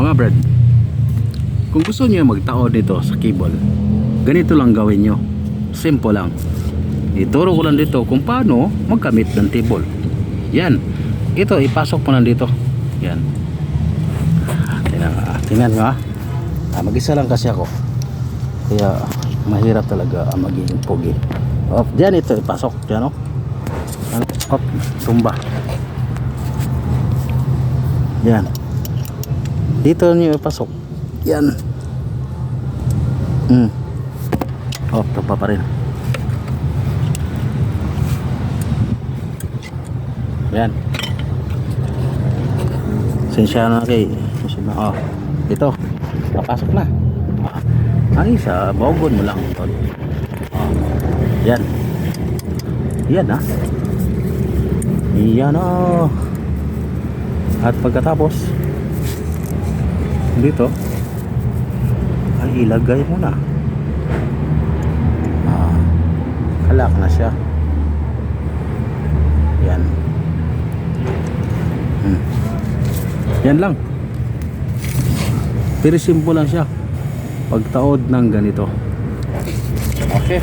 Mga brad, kung gusto niyo magtaod dito sa cable, ganito lang gawin nyo. Simple lang. Ituro ko lang dito kung paano magkamit ng table. Yan. Ito, ipasok mo lang dito. Yan. Tingnan, ah, tingnan nga. Ah, mag-isa lang kasi ako. Kaya mahirap talaga ang magiging pogi. Oh, diyan ito ipasok. Diyan oh. Hop, tumba. Yan. Dito niyo ipasok. Yan. Hmm. Oh, tumba pa rin. Yan. Sensya na kay. Oh. Ito. Napasok na. Ah. Ay, sa bogon mo lang. Tol. Oh. Yan. Yan ah. Yan oh. At pagkatapos dito ay ilagay mo na. Ah. Kalak na siya. Yan. Hmm. Yan lang. Very simple lang siya. Pagtaod ng ganito. Okay.